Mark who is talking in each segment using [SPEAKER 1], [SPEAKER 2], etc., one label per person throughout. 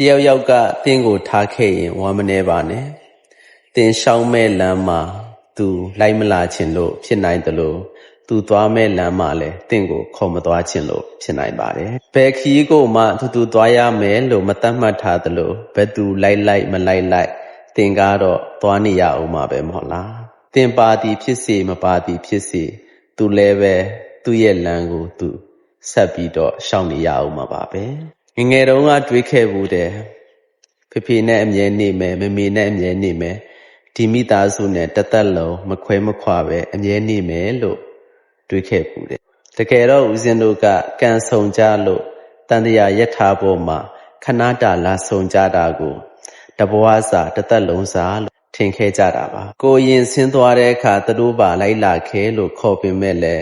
[SPEAKER 1] တယောက်ယောက်ကတင်းကိုထားခဲ့ရင်ဝမ်းမနေပါနဲ့တင်းရှောင်းမဲ့လမ်းမှာသူလိုက်မလာခြင်းလို့ဖြစ်နိုင်တယ်လို့သူသွားမဲ့လမ်းမှာလည်းတင့်ကိုခေါ်မသွားခြင်းလို့ဖြစ်နိုင်ပါတယ်ဘယ်ခီးကိုမှသူသူသွားရမယ်လို့မတတ်မှတ်ထားတယ်လို့ဘယ်သူလိုက်လိုက်မလိုက်လိုက်တင်ကားတော့သွားနေရအောင်မှာပဲမဟုတ်လားတင်ပါသည်ဖြစ်စေမပါသည်ဖြစ်စေသူလည်းပဲသူ့ရဲ့လမ်းကိုသူဆက်ပြီးတော့ရှောင်နေရအောင်မှာပါပဲ ငယ်ငယ်တုန်းကတွေးခဲ့ဘူးတယ်ဖေဖေနဲ့အမြဲနေမယ်မမေနဲ့အမြဲနေမယ်ဒီမိသားစုနဲ့တစ်သက်လုံးမခွဲမခွာပဲအမြဲနေမယ်လို့တွေးခဲ့ဘူးတယ်တကယ်တော့ဦးဇင်းတို့ကကံဆောင်ကြလို့တန်တရာယထာပေါ်မှာခဏတာလာဆောင်ကြတာကိုတဘဝစာတစ်သက်လုံးစာလို့ထင်ခဲ့ကြတာပါကိုရင်ဆင်းသွားတဲ့အခါသူတို့ပါလိုက်လာခဲ့လို့ခေါ်ပင်မဲ့လဲ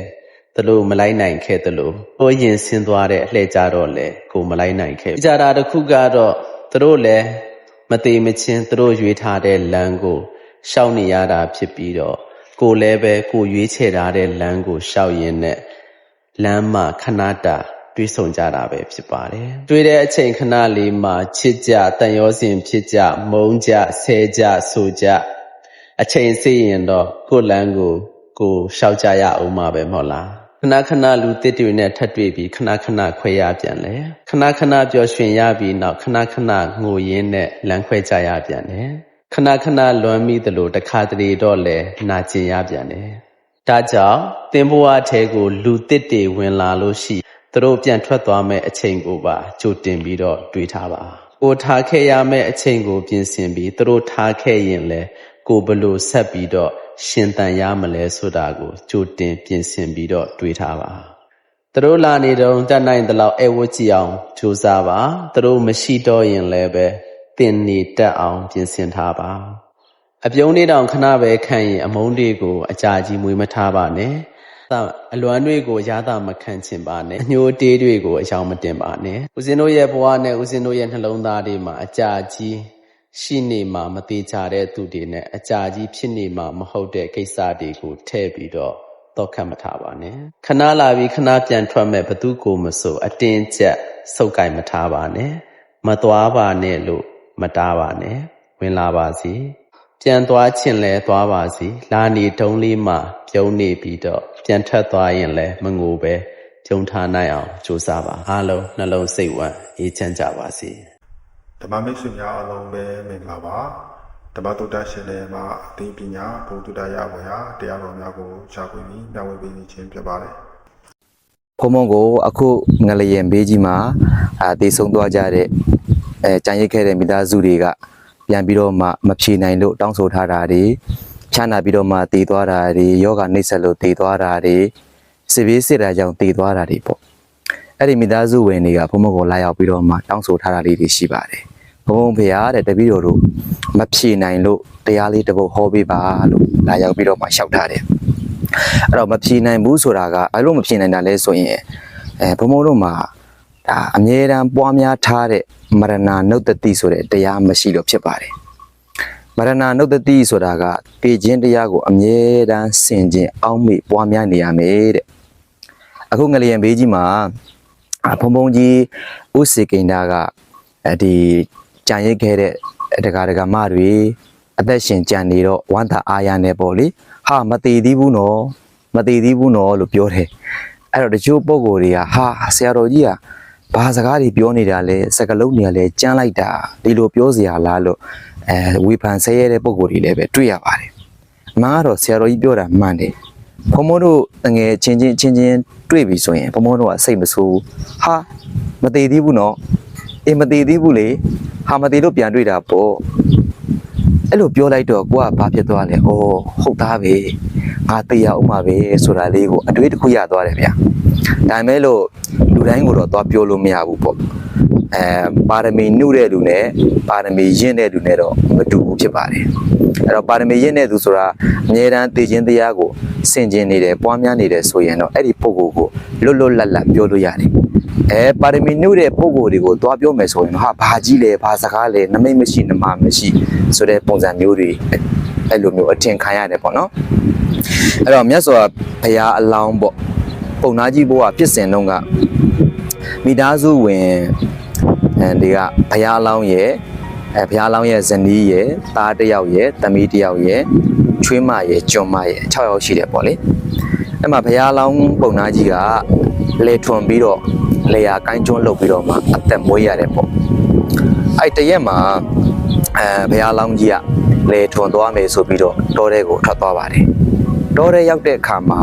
[SPEAKER 1] သူတို့မလိုက်နိုင်ခဲ့တယ်လို့ကိုရင်ဆင်းသွားတဲ့အလှည့်ကြတော့လဲကိုမလိုက်နိုင်ခဲ့ကြတာတစ်ခုကတော့သူတို့လည်းမသေးမချင်းသူတို့ရွေးထားတဲ့လမ်းကိုရှောက်နေရတာဖြစ်ပြီးတော့ကိုလည်းပဲကိုရွေးချယ်ထားတဲ့လမ်းကိုရှောက်ရင်းနဲ့လမ်းမှာခဏတာတွေးဆုံကြတာပဲဖြစ်ပါတယ်။တွေးတဲ့အချိန်ခဏလေးမှာချစ်ကြတန်ရောစင်ဖြစ်ကြမုန်းကြဆဲကြဆိုကြအချိန်စေးရင်တော့ကိုယ့်လမ်းကိုကိုရှောက်ကြရအောင်မှာပဲမဟုတ်လား ခဏခဏလူတစ်တွေနဲ့ထပ်တွေ့ပြီးခဏခဏခွဲရပြန်လေခဏခဏပျော်ရွှင်ရပြီးနောက်ခဏခဏငိုရင်းနဲ့လမ်းခွဲကြရပြန်တယ်ခဏခဏလွမ်းမိသလိုတခါတလေတော့လဲနာကျင်ရပြန်တယ်ဒါကြောင့်သင်ဘဝထဲကို လူတစ်တွေဝင်လာလို့ရှိသူတို့ပြန်ထွက်သွားမဲ့အချိန်ကိုပါကြိုတင်ပြီးတော့တွေးထားပါကိုထားခဲ့ရမယ့်အချိန်ကိုပြင်ဆင်ပြီးသူတို့ထားခဲ့ရင်လဲကိုဘလို့ဆက်ပြီးတော့ ရှင်တန်ရမလဲဆိုတာကိုကြိုတင်ပြင်ဆင်ပြီးတော့တွေးထားပါသူတို့လာနေတော့တတ်နိုင်သလောက်အဲဝတ်ကြည့်အောင်ကြိုးစားပါသူတို့မရှိတော့ရင်လည်းပဲတင်နေတတ်အောင်ပြင်ဆင်ထားပါအပြုံးလေးတောင်ခဏပဲခံရင်အမုန်းတွေကိုအကြာကြီးမွေးမထားပါနဲ့အလွမ်းတွေကိုရတာမခံချင်ပါနဲ့အညိုတေးတွေကိုအယောင်မတင်ပါနဲ့ဦးဇင်းတို့ရဲ့ဘဝနဲ့ဦးဇင်းတို့ရဲ့နှလုံးသားတွေမှာအကြာကြီး ရှိနေမှာမသေးကြတဲ့သူတွေနဲ့အကြာကြီးဖြစ်နေမှာမဟုတ်တဲ့ကိစ္စတွေကိုထည့်ပြီးတော့တော့ခတ်မထားပါနဲ့ခဏလာပြီးခဏပြန်ထွက်မဲ့ဘသူကိုမဆိုအတင်းကျပ်စုပ်ကင်မထားပါနဲ့မသွားပါနဲ့လို့မတားပါနဲ့ဝင်လာပါစီပြန်သွားချင်လဲသွားပါစီလာနေတုံးလေးမှပြုံးနေပြီးတော့ပြန်ထက်သွားရင်လဲမငိုပဲကြုံထားနိုင်အောင်ကြိုးစားပါအားလုံးနှလုံးစိတ်ဝမ်းအေးချမ်းကြပါစေ
[SPEAKER 2] ဓမ္မမိတ်ဆွေများအားလုံးပဲမင်္ဂလာပါဓမ္မတုဒ္ဒရှင်တွေမှာအသိပညာဘုဒ္ဓတရဝေဟာတရားတော်များကိုရှားပွေပြီးမျှဝေပေးနေခြင်းဖြစ်ပါတယ်
[SPEAKER 3] ဖုံဖုံကိုအခုငလျင်ဘေးကြီးမှာအာတည်ဆုံသွားကြတဲ့အဲကြံရိတ်ခဲ့တဲ့မိသားစုတွေကပြန်ပြီးတော့မှမဖြေနိုင်လို့တောင်းဆိုထားတာတွေချမ်းသာပြီးတော့မှတည်သွားတာတွေယောဂနှိမ့်ဆက်လို့တည်သွားတာတွေစစ်ဘေးစစ်တာကြောင့်တည်သွားတာတွေပေါ့အဲ့ဒီမိသားစုဝင်တွေကဖုံဖုံကိုလာရောက်ပြီးတော့မှတောင်းဆိုထားတာလေးတွေရှိပါတယ် ဘုံဘုံဖေရတဲ့တပည့်တော်တို့မဖြေနိုင်လို့တရားလေးတစ်ပုဒ်ဟောပေးပါလို့လာရောက်ပြီးတော့မှလျှောက်ထားတယ်အဲ့တော့မဖြေနိုင်ဘူးဆိုတာကဘာလို့မဖြေနိုင်တာလဲဆိုရင်အဲဘုံဘုံတို့မှာဒါအမြဲတမ်းပွားများထားတဲ့မရဏနုတ်တတိဆိုတဲ့တရားမရှိလို့ဖြစ်ပါတယ်မရဏနုတ်တတိဆိုတာကပေခြင်းတရားကိုအမြဲတမ်းဆင်ခြင်အောက်မေ့ပွားများနေရမယ်တဲ့အခုငလျင်ဘေးကြီးမှာအဘုံဘုံကြီးဥစေကိန္ဒာကအဲဒီ ကြံရိတ်ခဲ့တဲ့ဒကာဒကာမတွေအသက်ရှင်ကြံနေတော့ဝမ်းသာအားရနေပေါ့လေဟာမတည်သေးဘူးနော်မတည်သေးဘူးနော်လို့ပြောတယ်အဲ့တော့တချို့ပုံကိုယ်တွေကဟာဆရာတော်ကြီးကဘာစကားတွေပြောနေတာလဲစကလုံးတွေကလည်းကြမ်းလိုက်တာဒီလိုပြောစရာလားလို့အဲဝေဖန်ဆဲရတဲ့ပုံကိုယ်တွေလည်းပဲတွေ့ရပါတယ်အမှန်ကတော့ဆရာတော်ကြီးပြောတာမှန်တယ်ဘုံဘုံတို့တငယ်ချင်းချင်းချင်းချင်းတွေ့ပြီဆိုရင်ဘုံဘုံတို့ကစိတ်မဆိုးဘူးဟာမတည်သေးဘူးနော် အေးမတည်သေးဘူးလေဟာမတည်လို့ပြန်တွေ့တာပေါ့အဲ့လိုပြောလိုက်တော့ကိုကဘာဖြစ်သွားလဲ။အော်ဟုတ်သားပဲ။ငါတေးရအောင်ပါပဲဆိုတာလေးကိုအတွေ့တစ်ခုရသွားတယ်ဗျာ။ဒါပေမဲ့လို့လူတိုင်းကိုတော့သွားပြောလို့မရဘူးပေါ့။အဲပါရမီနှုတဲ့လူနဲ့ပါရမီရင့်တဲ့လူနဲ့တော့မတူဘူးဖြစ်ပါတယ်။အဲ့တော့ပါရမီရင့်တဲ့သူဆိုတာအမြဲတမ်းသိခြင်းတရားကိုဆင်ခြင်နေတယ်ပွားများနေတယ်ဆိုရင်တော့အဲ့ဒီပုဂ္ဂိုလ်ကိုလွတ်လွတ်လပ်လပ်ပြောလို့ရတယ်။ အဲပါရမီနှုတဲ့ပုဂ္ဂိုလ်တွေကိုသွားပြောမယ်ဆိုရင်ဟာဘာကြီးလဲဘာစကားလဲနမိတ်မရှိနမမရှိဆိုတဲ့ပုံစံမျိုးတွေအဲ့လိုမျိုးအထင်ခံရတယ်ပေါ့နော်အဲ့တော့မြတ်စွာဘုရားအလောင်းပေါ့ပုံနာကြီးဘုရားဖြစ်စဉ်တုန်းကမိသားစုဝင်အဲအဲဒီကဘုရားအလောင်းရဲ့အဲဘုရားအလောင်းရဲ့ဇနီးရဲ့သားတစ်ယောက်ရဲ့သမီးတစ်ယောက်ရဲ့ချွေးမရဲ့ကျွန်မရဲ့6ယောက်ရှိတယ်ပေါ့လေအဲ့မှာဘုရားအလောင်းပုံနာကြီးက လေထွန်ပြီးတော့လေယာကိုင်းကျွန်းလုပ်ပြီးတော့မှအသက်မွေးရတယ်ပေါ့အဲ့တရက်မှာအဲဘုရားအလောင်းကြီးကလေထွန်သွားမယ်ဆိုပြီးတော့တောထဲကိုထွက်သွားပါတယ်တောထဲရောက်တဲ့အခါမှာ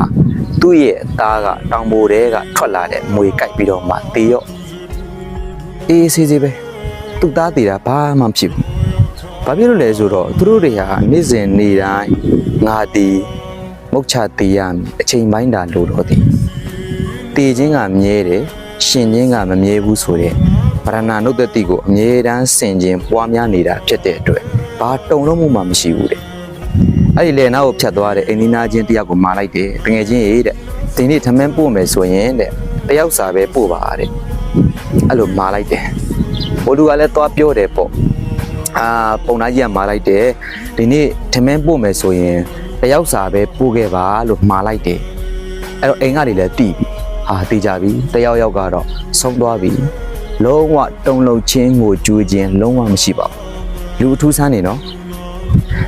[SPEAKER 3] သူ့ရဲ့သားကတောင်ပိုတဲကထွက်လာတဲ့မွေကြိုက်ပြီးတော့မှတေးရော့အေးအေးဆေးဆေးပဲသူ့သားတည်တာဘာမှမဖြစ်ဘူးဘာဖြစ်လို့လဲဆိုတော့သူတို့တွေဟာနေ့စဉ်နေ့တိုင်းငါတီမုတ်ချတီးရမယ်အချိန်ပိုင်းတာလို့တော့တည် တည်ခြင်းကမြဲတယ်ရှင်ခြင်းကမမြဲဘူးဆိုတဲ့ဗရဏနုတ္တတိကိုအမြဲတမ်းဆင်ခြင်းပွားများနေတာဖြစ်တဲ့အတွက်ဘာတုံလုံးမှုမှမရှိဘူးတဲ့အဲ့ဒီလေနာကိုဖြတ်သွားတဲ့အိန္ဒိနာချင်းတယောက်ကိုမာလိုက်တယ်တငယ်ချင်းရေးတဲ့ဒီနေ့ထမင်းပို့မယ်ဆိုရင်တဲ့တယောက်စာပဲပို့ပါတဲ့အဲ့လိုမာလိုက်တယ်ဘိုလ်လူကလည်းသွားပြောတယ်ပေါ့အာပုံနာကြီးကမာလိုက်တယ်ဒီနေ့ထမင်းပို့မယ်ဆိုရင်တယောက်စာပဲပို့ခဲ့ပါလို့မှာလိုက်တယ်အဲ့တော့အိမ်ကနေလည်းတီးပြီ ဟာတီးကြပြီတယောက်ယောက်ကတော့ဆုံးသွားပြီလုံးဝတုံလုံးချင်းကိုကြွေးခြင်းလုံးဝမရှိပါဘူးလူအထူးဆန်းနေနော်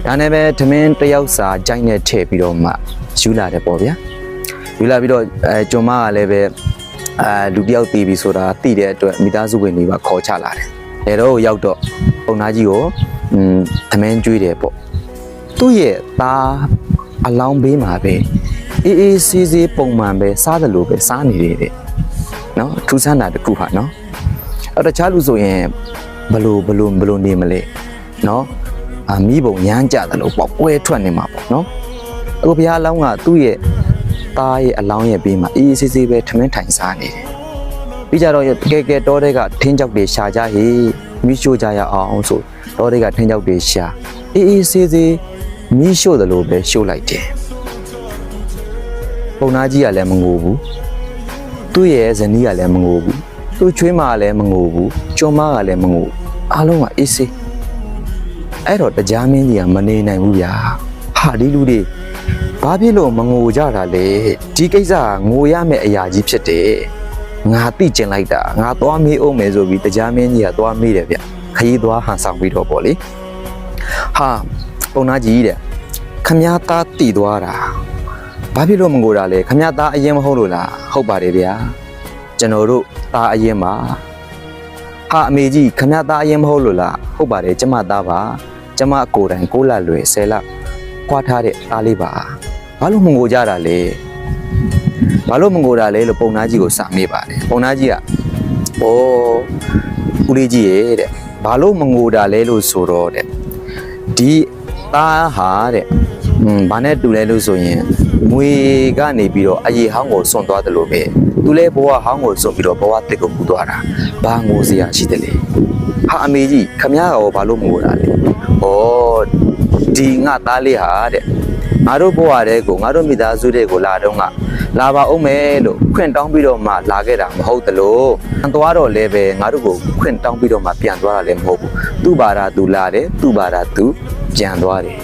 [SPEAKER 3] ဒါနဲ့ပဲထမင်းတယောက်စာကြိုက်နဲ့ထည့်ပြီးတော့မှယူလာတယ်ပေါ့ဗျာယူလာပြီးတော့အဲကျွန်မကလည်းပဲအာလူတစ်ယောက်တည်ပြီဆိုတာတည်တဲ့အတွက်မိသားစုဝင်တွေကခေါ်ချလာတယ်။အဲတော့ရောက်တော့ပုံနာကြီးကိုอืมသမင်းကျွေးတယ်ပေါ့။သူ့ရဲ့သားအလောင်းဘေးမှာပဲ အေးအေးဆေးဆေးပုံမှန်ပဲစားတယ်လို့ပဲစားနေတယ်တဲ့။နော်ထူးဆန်းတာတစ်ခုဟာနော်။အဲ့တော့တခြားလူဆိုရင်ဘလို့ဘလို့ဘလို့နေမလဲ။နော်အာမိဘုံရမ်းကြတယ်လို့ပေါ့ကွဲထွက်နေမှာပေါ့နော်။အခုဘုရားအလောင်းကသူ့ရဲ့သားရဲ့အလောင်းရဲ့ဘေးမှာအေးအေးဆေးဆေးပဲထမင်းထိုင်စားနေတယ်။ပြီးကြတော့ကဲကဲတောတဲ့ကထင်းကြောက်တွေရှာကြဟေးမိရှို့ကြရအောင်ဆိုတောတဲ့ကထင်းကြောက်တွေရှာအေးအေးဆေးဆေးမိရှို့တယ်လို့ပဲရှို့လိုက်တယ်။ ပုံနာကြီးကလည်းမငိုဘူး။သူ့ရဲ့ဇနီးကလည်းမငိုဘူး။သူ့ချွေးမကလည်းမငိုဘူး။ကျွန်းမကလည်းမငိုဘူး။အားလုံးကအေးဆေးအဲ့တော့တရားမင်းကြီးကမနေနိုင်ဘူးဗျာ။ဟာဒီလူတွေဘာဖြစ်လို့မငိုကြတာလဲဒီကိစ္စကငိုရမယ့်အရာကြီးဖြစ်တယ်ငါသိကျင်လိုက်တာငါသွားမေးအောင်မယ်ဆိုပြီးတရားမင်းကြီးကသွားမေးတယ်ဗျခရီးသွားဟန်ဆောင်ပြီးတော့ပေါ့လေဟာပုံနာကြီးတဲ့ခမည်းသားတည်သွားတာ ဘာဖြစ်လို့မငိုတာလဲခမည်းသားအရင်မဟုတ်လို့လားဟုတ်ပါတယ်ဗျာကျွန်တော်တို့သားအရင်ပါဟာအမေကြီးခမည်းသားအရင်မဟုတ်လို့လားဟုတ်ပါတယ်ကျမသားပါကျမကိုယ်တိုင်ကိုလလွယ်ဆယ်လခွာထားတဲ့သားလေးပါဘာလို့မငိုကြတာလဲဘာလို့မငိုတာလဲလို့ပုံနာကြီးကိုစာမေးပါတယ်ပုံနာကြီးကဩဦးလေးကြီးရဲ့တဲ့ဘာလို့မငိုတာလဲလို့ဆိုတော့တဲ့ဒီသားဟာတဲ့อืมဘာနဲ့တူလဲလို့ဆိုရင် ငွေကနေပြီးတော့အရေဟောင်းကိုစွန့်သွားတယ်လို့ပဲသူလဲဘဝဟောင်းကိုစွန့်ပြီးတော့ဘဝတစ်ကိုပူသွားတာဘာငိုစရာရှိတယ်လဲဟာအမေကြီးခမရကရောဘာလို့မငိုတာလဲဩဒီငါသားလေးဟာတဲ့ငါတို့ဘဝတဲ့ကိုငါတို့မိသားစုတွေကိုလာတော့ကလာပါအောင်မယ်လို့ခွင့်တောင်းပြီးတော့မှလာခဲ့တာမဟုတ်တလို့ပြန်သွားတော့လည်းပဲငါတို့ကိုခွင့်တောင်းပြီးတော့မှပြန်သွားတာလည်းမဟုတ်ဘူးသူ့ဘာသာသူလာတယ်သူ့ဘာသာသူပြန်သွားတယ်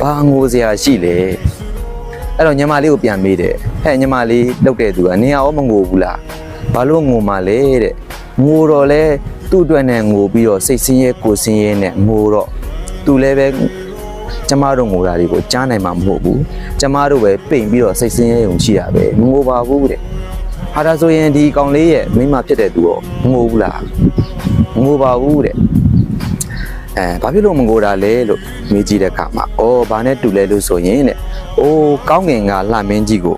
[SPEAKER 3] ဘာငိုစရာရှိလဲ အဲ့တော့ညီမလေးကိုပြန်မေးတယ်ဟဲ့ညီမလေးလောက်တဲ့သူကနေရောမငိုဘူးလားဘာလို့ငိုမှလဲတဲ့ငိုတော့လဲသူ့အတွက်နဲ့ငိုပြီးတော့စိတ်ဆင်းရဲကိုယ်ဆင်းရဲနဲ့ငိုတော့သူလည်းပဲကျမတို့ငိုတာတွေကိုကြားနိုင်မှာမဟုတ်ဘူးကျမတို့ပဲပိန်ပြီးတော့စိတ်ဆင်းရဲုံရှိတာပဲမငိုပါဘူးတဲ့ဟာဒါဆိုရင်ဒီကောင်လေးရဲ့မိန်းမဖြစ်တဲ့သူရောမငိုဘူးလားမငိုပါဘူးတဲ့ အဲဘာဖြစ်လို့မငိုတာလဲလို့မေးကြည့်တဲ့အခါမှာအော်ဘာနဲ့တူလဲလို့ဆိုရင်တဲ့အိုးကောင်းငင်ကလှမင်းကြီးကို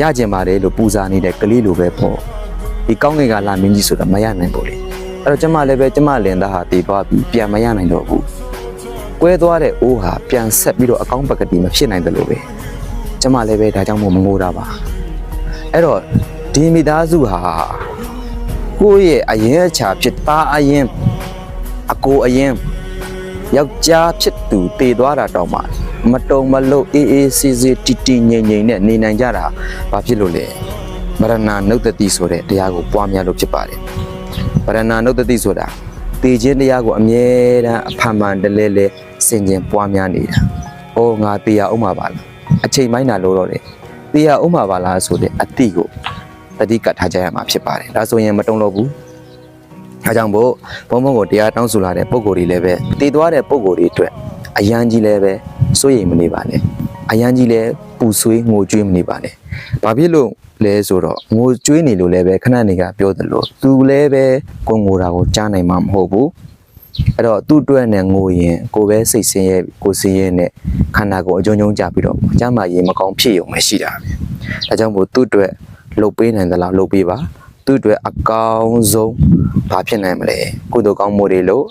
[SPEAKER 3] ရကျင်ပါတယ်လို့ပူဇာနေတဲ့ကလေးလိုပဲပေါ့ဒီကောင်းငင်ကလှမင်းကြီးဆိုတာမရနိုင်ဘူးလေအဲ့တော့ကျမလည်းပဲကျမလင်သားဟာတည်သွားပြီးပြန်မရနိုင်တော့ဘူးကွဲသွားတဲ့အိုးဟာပြန်ဆက်ပြီးတော့အကောင်းပကတိမဖြစ်နိုင်တယ်လို့ပဲကျမလည်းပဲဒါကြောင့်မို့မငိုတာပါအဲ့တော့ဒီမိသားစုဟာကိုယ့်ရဲ့အရင်အချာဖြစ်သားအရင်အကိုအရင် ယောက်ျားဖြစ်သူတည်သွားတာတော့မှမတုံမလို့အေးအေးဆေးဆေးတီတီငိမ့်ငိမ့်နဲ့နေနိုင်ကြတာဘာဖြစ်လို့လဲမရဏနုတ္တတိဆိုတဲ့တရားကိုပွားများလို့ဖြစ်ပါတယ်မရဏနုတ္တတိဆိုတာတည်ခြင်းတရားကိုအမြဲတမ်းအဖန်မှန်တလဲလဲစင်ကြင်ပွားများနေတာ။အော်ငါတရားဥမှာပါလား။အချိန်ပိုင်းတာလို့တော့လေ။တရားဥမှာပါလားဆိုတဲ့အတိကိုတတိကတ်ထားကြရမှာဖြစ်ပါတယ်။ဒါဆိုရင်မတုံလို့ဘူး။ အဲကြောင့်မို့ဘုံဘုံကိုတရားတောင်းဆိုလာတဲ့ပုံကိုယ်တွေလည်းပဲတည်သွားတဲ့ပုံကိုယ်တွေအတွက်အယမ်းကြီးလည်းပဲစိုးရိမ်မနေပါနဲ့အယမ်းကြီးလည်းပူဆွေးငိုကြွေးမနေပါနဲ့ဘာဖြစ်လို့လဲဆိုတော့ငိုကြွေးနေလို့လည်းပဲခဏနေကပြောသလိုသူလည်းပဲကိုယ်ငိုတာကိုကြားနိုင်မှာမဟုတ်ဘူးအဲ့တော့သူ့အတွက်နဲ့ငိုရင်ကိုယ်ပဲစိတ်ဆင်းရဲကိုယ်ဆင်းရဲနဲ့ခန္ဓာကိုယ်အကြုံကြုံကြပြီးတော့ကျမ်းမာရေးမကောင်းဖြစ်ရုံပဲရှိတာပဲအဲကြောင့်မို့သူ့အတွက်လှုပ်ပေးနိုင်သလားလှုပ်ပေးပါ သူ့အတွက်အကောင်းဆုံးဘာဖြစ်နိုင်မလဲကုသိုလ်ကောင်းမှုတွေလို့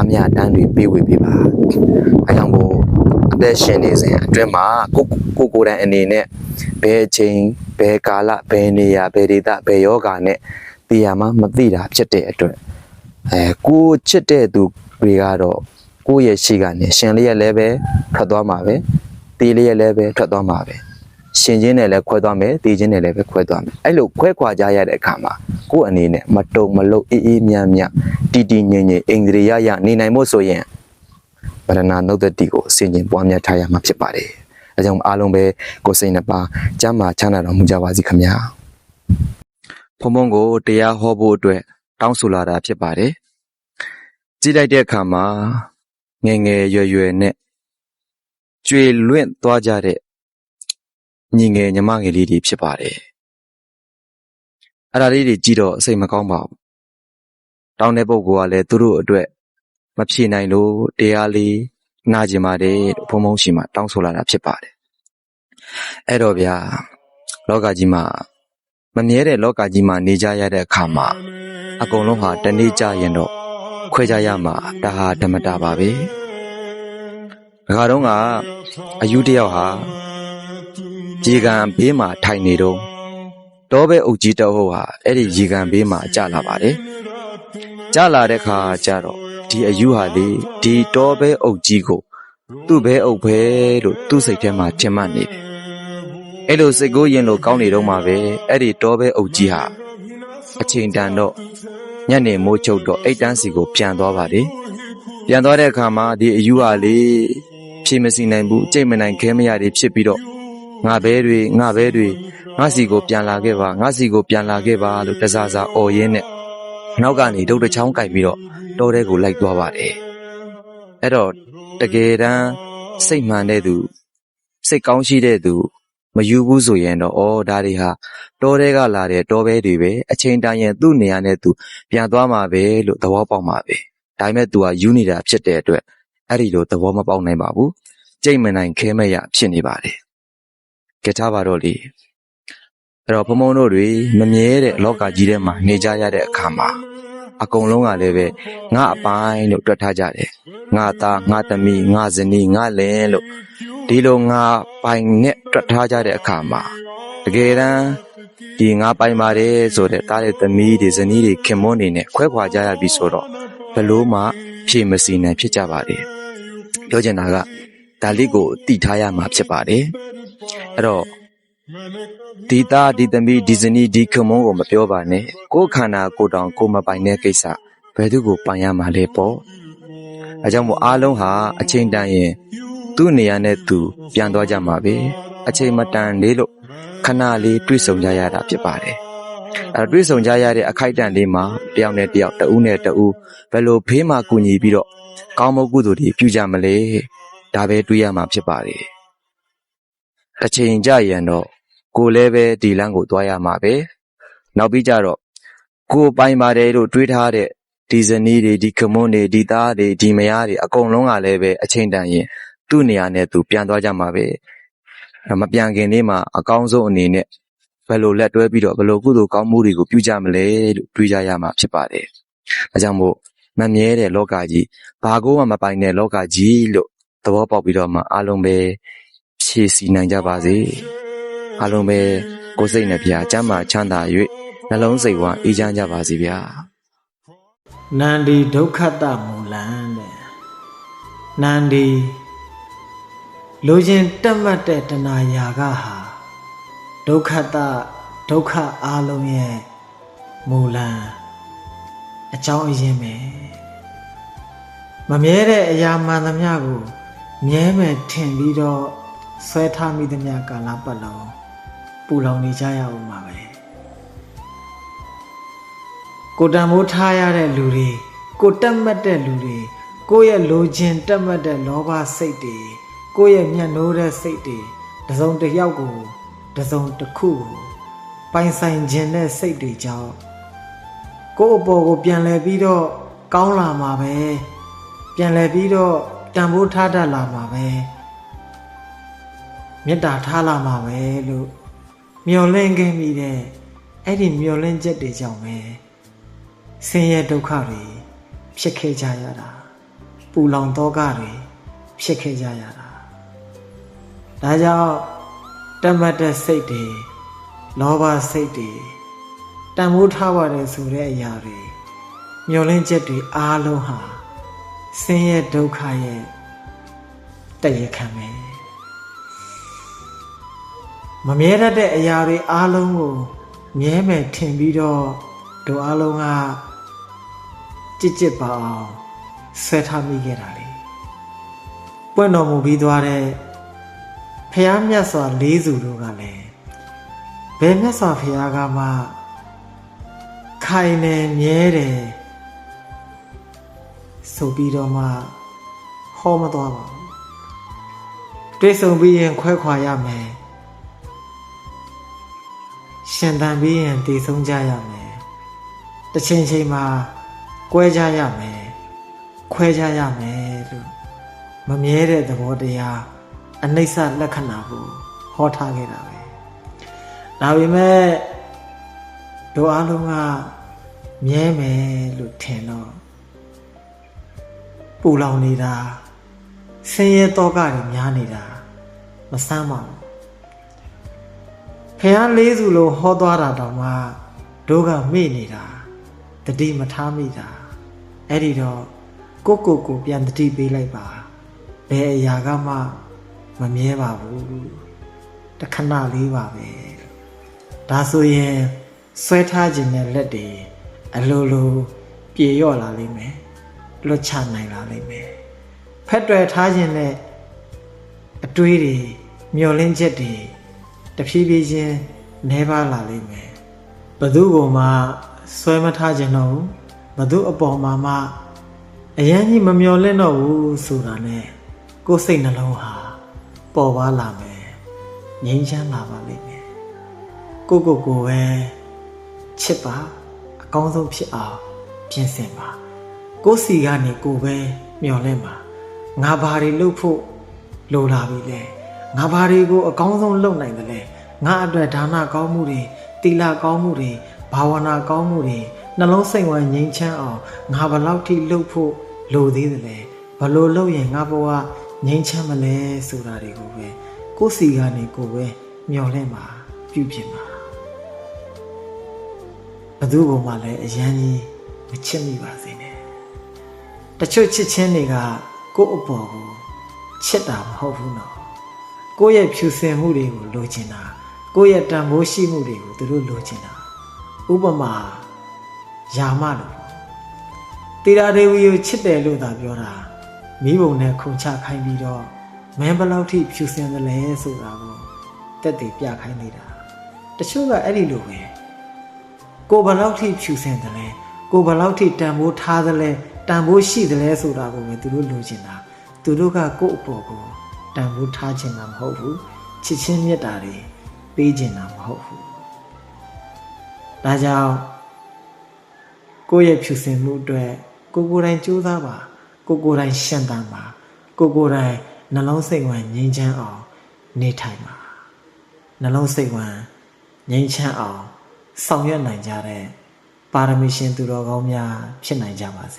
[SPEAKER 3] အမြတ်တမ်းတွေပေးဝေပေးပါအဲကြောင့်မို့အသက်ရှင်နေစဉ်အတွင်းမှာကိုကိုကိုယ်တိုင်အနေနဲ့ဘယ်အချိန်ဘယ်ကာလဘယ်နေရာဘယ်ဒေသဘယ်ယောဂာနဲ့တရားမှမသိတာဖြစ်တဲ့အတွက်အဲကိုချစ်တဲ့သူတွေကတော့ကိုယ့်ရဲ့ရှိကနေရှင်လေးရဲ့လည်းပဲထွက်သွားမှာပဲတီးလေးရဲ့လည်းပဲထွက်သွားမှာပဲ ရှင်ချင်းနဲ့လည်းခွဲသွားမယ်တီးချင်းနဲ့လည်းပဲခွဲသွားမယ်အဲ့လိုခွဲခွာကြရတဲ့အခါမှာကိုယ့်အနေနဲ့မတုံမလုအေးအေးမြတ်မြတ်တီတီငြိမ်ငြိမ်အိန္ဒြေရရနေနိုင်ဖို့ဆိုရင်ဗရဏနုဒ္ဒတိကိုအစဉ်ချင်းပွားများထားရမှာဖြစ်ပါတယ်အဲကြောင့်အားလုံးပဲကိုယ်စိတ်နှပါကျမ်းမာချမ်းသာတော်မူကြပါစေခင်ဗျာဖုံဖုံကိုတရားဟောဖို့အတွက်တောင်းဆိုလာတာဖြစ်ပါတယ်။ကြည့်လိုက်တဲ့အခါမှာငယ်ငယ်ရွယ်ရွယ်နဲ့ကျွေလွင့်သွားကြတဲ့ ညီငယ်ညီမငယ်လေးတွေဖြစ်ပါတယ်။အဲ့ဒါလေးတွေကြည့်တော့စိတ်မကောင်းပါဘူး။တောင်းတဲ့ပုဂ္ဂိုလ်ကလည်းသူတို့အတွက်မဖြေနိုင်လို့တရားလေးနာကျင်ပါတယ်လို့ဘုံဘုံရှိမှတောင်းဆိုလာတာဖြစ်ပါတယ်။အဲ့တော့ဗျာလောကကြီးမှာမမြဲတဲ့လောကကြီးမှာနေကြရတဲ့အခါမှာအကုန်လုံးဟာတနေ့ကြရင်တော့ခွဲကြရမှာဒါဟာဓမ္မတာပါပဲ။ဒါကတော့ကအယူတယောက်ဟာ ရေကန်ဘေးမှာထိုင်နေတော့တောဘဲအုပ်ကြီးတစ်ဟုတ်ဟာအဲ့ဒီရေကန်ဘေးမှာကြာလာပါတယ်။ကြာလာတဲ့ခါကျတော့ဒီအယူဟာလေဒီတောဘဲအုပ်ကြီးကိုသူ့ဘဲအုပ်ပဲလို့သူ့စိတ်ထဲမှာထင်မှတ်နေတယ်။အဲ့လိုစိတ်ကိုရင်လို့ကောင်းနေတော့မှပဲအဲ့ဒီတောဘဲအုပ်ကြီးဟာအချိန်တန်တော့ညနေမိုးချုပ်တော့အိတ်တန်းစီကိုပြန်သွားပါလေပြန်သွားတဲ့အခါမှာဒီအယူဟာလေဖြေမစီနိုင်ဘူးကြိတ်မနိုင်ခဲမရတွေဖြစ်ပြီးတော့ ငါဘဲတွေငါဘဲတွေငါစီကိုပြန်လာခဲ့ပါငါစီကိုပြန်လာခဲ့ပါလို့တစားစားអော်ရင်းနဲ့နောက်ကနေဒုတ်တစ်ချောင်းကြိုက်ပြီးတော့တောထဲကိုလိုက်သွားပါတယ်အဲ့တော့တကယ်တမ်းစိတ်မှန်တဲ့သူစိတ်ကောင်းရှိတဲ့သူမယူဘူးဆိုရင်တော့ဩဒါတွေဟာတောထဲကလာတဲ့တောဘဲတွေပဲအချိန်တန်ရင်သူ့နေရာနဲ့သူပြန်သွားမှာပဲလို့သဘောပေါက်မှာပဲဒါပေမဲ့ तू ကယူနေတာဖြစ်တဲ့အတွက်အဲ့ဒီလိုသဘောမပေါက်နိုင်ပါဘူးကြိတ်မနိုင်ခဲမရဖြစ်နေပါတယ် ကြထားပါတော့လေအဲ့တော့ဘုံဘုံတို့တွေမမြဲတဲ့လောကကြီးထဲမှာနေကြရတဲ့အခါမှာအကုန်လုံးကလည်းပဲငါအပိုင်းလို့တွက်ထားကြတယ်ငါသားငါသမီးငါဇနီးငါလင်လို့ဒီလိုငါပိုင်နဲ့တွက်ထားကြတဲ့အခါမှာတကယ်တမ်းဒီငါပိုင်ပါတယ်ဆိုတဲ့တားတဲ့သမီးတွေဇနီးတွေခင်မွန်းနေနဲ့ခွဲခွာကြရပြီဆိုတော့ဘလို့မှဖြေမစီနိုင်ဖြစ်ကြပါတယ်ပြောချင်တာက ဒါလေးကိုတည်ထားရမှာဖြစ်ပါတယ်အဲ့တော့ဒီသားဒီသမီးဒီဇနီးဒီခင်မွန်းကိုမပြောပါနဲ့ကိုယ်ခန္ဓာကိုယ်တောင်ကိုယ်မပိုင်တဲ့ကိစ္စဘယ်သူကိုပိုင်ရမှာလဲပေါ့အဲကြောင့်မို့အားလုံးဟာအချိန်တန်ရင်သူ့နေရာနဲ့သူပြန်သွားကြမှာပဲအချိန်မတန်လေးလို့ခဏလေးတွေ့ဆုံကြရတာဖြစ်ပါတယ်။အဲတွေ့ဆုံကြရတဲ့အခိုက်အတန့်လေးမှာတယောက်နဲ့တယောက်တဦးနဲ့တဦးဘယ်လိုဖေးမှကူညီပြီးတော့ကောင်းမကုသိုလ်တွေပြုကြမလဲ ဒါပဲတွေးရမှာဖြစ်ပါတယ်။တစ်ချိန်ကြရင်တော့ကိုယ်လည်းပဲဒီလမ်းကိုသွားရမှာပဲ။နောက်ပြီးကြတော့ကိုယ်ပိုင်ပါတယ်လို့တွေးထားတဲ့ဒီဇနီးတွေဒီခမွန်းတွေဒီသားတွေဒီမယားတွေအကုန်လုံးကလည်းပဲအချိန်တန်ရင်သူ့နေရာနဲ့သူပြန်သွားကြမှာပဲ။အဲ့မပြန်ခင်လေးမှာအကောင်းဆုံးအနေနဲ့ဘယ်လိုလက်တွဲပြီးတော့ဘယ်လိုကုသိုလ်ကောင်းမှုတွေကိုပြုကြမလဲလို့တွေးကြရမှာဖြစ်ပါတယ်။အဲကြောင့်မို့မမြဲတဲ့လောကကြီးဘာကိုမှမပိုင်တဲ့လောကကြီးလို့ သဘောပေါက်ပြီးတော့မှအားလုံးပဲဖြည့်ဆည်းနိုင်ကြပါစေ။အားလုံးပဲကိုယ်စိတ်နဲ့ပြာကျမ်းမာချမ်းသာ၍နှလုံးစိတ်ဝမ်းအေးချမ်းကြပါစေဗျာ။
[SPEAKER 4] နန္ဒီဒုက္ခတမူလံတဲ့နန္ဒီလူချင်းတက်မှတ်တဲ့တဏှာယာကဟာဒုက္ခတဒုက္ခအလုံးရဲ့မူလံအကြောင်းအရင်းပဲမမြဲတဲ့အရာမှန်သမျှကို မြဲမယ်ထင်ပြီးတော့ဆွဲထားမိသမျှကာလပတ်လုံးပူလောင်နေကြရအောင်ပါပဲကိုတန်မိုးထားရတဲ့လူတွေကိုတက်မှတ်တဲ့လူတွေကိုယ့်ရဲ့လိုချင်တက်မှတ်တဲ့လောဘစိတ်တွေကိုယ့်ရဲ့မျက်နှိုးတဲ့စိတ်တွေတစ်စုံတစ်ယောက်ကိုတစ်စုံတစ်ခုကိုပိုင်ဆိုင်ခြင်းတဲ့စိတ်တွေကြောင့်ကိုယ့်အပေါ်ကိုပြန်လဲပြီးတော့ကောင်းလာမှာပဲပြန်လဲပြီးတော့ တန်ဖိုးထားတတ်လာမှာပဲမေတ္တာထားလာမှာပဲလို့မျော်လင့်ခဲ့မိတဲ့အဲ့ဒီမျော်လင့်ချက်တွေကြောင့်ပဲဆင်းရဲဒုက္ခတွေဖြစ်ခဲ့ကြရတာပူလောင်တောကတွေဖြစ်ခဲ့ကြရတာဒါကြောင့်တတ်မှတ်တဲ့စိတ်တွေလောဘစိတ်တွေတန်ဖိုးထားပါတယ်ဆိုတဲ့အရာတွေမျော်လင့်ချက်တွေအားလုံးဟာ ဆင်းရဲဒုက္ခရဲ့တည့်ရခံပဲမမြဲတတ်တဲ့အရာတွေအားလုံးကိုမြဲမယ်ထင်ပြီးတော့တို့အားလုံးကကြစ်ကြစ်ပါအောင်ဆွဲထားမိခဲ့တာလေပွင့်တော်မူပြီးသွားတဲ့ဖះမြတ်စွာလေးစုတို့ကလည်းဘယ်မြတ်စွာဘုရားကမှခိုင်နေမြဲတယ် ဆိုပြီးတော့မှဟောမသွားပါဘူးတွေ့ဆုံပြီးရင်ခွဲခွာရမယ်ရှင်တန်ပြီးရင်တည်ဆုံးကြရမယ်တစ်ချိန်ချိန်မှာကွဲကြရမယ်ခွဲကြရမယ်လို့မမြဲတဲ့သဘောတရားအနိစ္စလက္ခဏာကိုဟောထားခဲ့တာပဲဒါပေမဲ့တို့အားလုံးကမြဲမယ်လို့ထင်တော့ ပူလောင်နေတာဆင်းရဲတော့ကတွေများနေတာမဆမ်းပါဘူးဖះလေးစုလို့ဟောသွားတာတောင်မှတို့ကမေ့နေတာတတိမထားမိတာအဲ့ဒီတော့ကိုကိုကိုပြန်တတိပေးလိုက်ပါဘယ်အရာကမှမမြဲပါဘူးတခဏလေးပါပဲဒါဆိုရင်ဆွဲထားခြင်းနဲ့လက်တွေအလိုလိုပြေလျော့လာလိမ့်မယ် လွတ်ချနိုင်လာလိမ့်မယ်ဖက်တွယ်ထားခြင်းနဲ့အတွေးတွေမျောလင်းချက်တွေတဖြည်းဖြည်းချင်းနှဲပါလာလိမ့်မယ်ဘသူကမှဆွဲမထားခြင်းတော့ဘူးဘသူအပေါ်မှာမှအရန်ကြီးမမျောလင့်တော့ဘူးဆိုတာနဲ့ကိုယ်စိတ်နှလုံးဟာပေါ်ပါလာမယ်ငြိမ်းချမ်းလာပါလိမ့်မယ်ကိုကိုကိုပဲချစ်ပါအကောင်းဆုံးဖြစ်အောင်ပြင်ဆင်ပါ ကိုယ်စီကနေကိုယ်ပဲမျောလင့်ပါငါဘာတွေလုပ်ဖို့လိုလာပြီလဲငါဘာတွေကိုအကောင်းဆုံးလုပ်နိုင်တယ်လဲငါအတွက်ဒါနကောင်းမှုတွေတီလာကောင်းမှုတွေဘာဝနာကောင်းမှုတွေနှလုံးစိတ်ဝမ်းငြိမ်းချမ်းအောင်ငါဘလောက်ထိလုပ်ဖို့လိုသေးတယ်လဲဘလို့လုပ်ရင်ငါဘဝငြိမ်းချမ်းမလဲဆိုတာတွေကိုပဲကိုယ်စီကနေကိုယ်ပဲမျောလင့်ပါပြုပြင်ပါဘသူကမှလည်းအရန်ကြီးမချစ်မိပါစေနဲ့ တချို့ချစ်ချင်းတွေကကိုယ့်အပေါ်ကိုချစ်တာမဟုတ်ဘူးနော်ကိုယ့်ရဲ့ဖြူစင်မှုတွေကိုလိုချင်တာကိုယ့်ရဲ့တန်ဖိုးရှိမှုတွေကိုသူတို့လိုချင်တာဥပမာယာမလို့တီရာဒေဝီကိုချစ်တယ်လို့သာပြောတာမိဘုံနဲ့ခုန်ချခိုင်းပြီးတော့မင်းဘယ်လောက်ထိဖြူစင်သလဲဆိုတာကိုတက်တည်ပြခိုင်းနေတာတချို့ကအဲ့ဒီလိုပဲကိုဘယ်လောက်ထိဖြူစင်တယ်လဲကိုဘယ်လောက်ထိတန်ဖိုးထားသလဲ တန်ဖိုးရှိတယ်လဲဆိုတာကိုပဲသူတို့လိုချင်တာသူတို့ကကိုယ့်အပေါ်ကိုတန်ဖိုးထားချင်တာမဟုတ်ဘူးချစ်ချင်းမြတ်တာတွေပေးချင်တာမဟုတ်ဘူးဒါကြောင့်ကိုယ့်ရဲ့ဖြူစင်မှုအတွက်ကိုကိုယ်တိုင်ကြိုးစားပါကိုကိုယ်တိုင်ရှင်းတမ်းပါကိုကိုယ်တိုင်နှလုံးစိတ်ဝမ်းငြိမ်းချမ်းအောင်နေထိုင်ပါနှလုံးစိတ်ဝမ်းငြိမ်းချမ်းအောင်ဆောင်ရွက်နိုင်ကြတဲ့ပါရမီရှင်သူတော်ကောင်းများဖြစ်နိုင်ကြပါစေ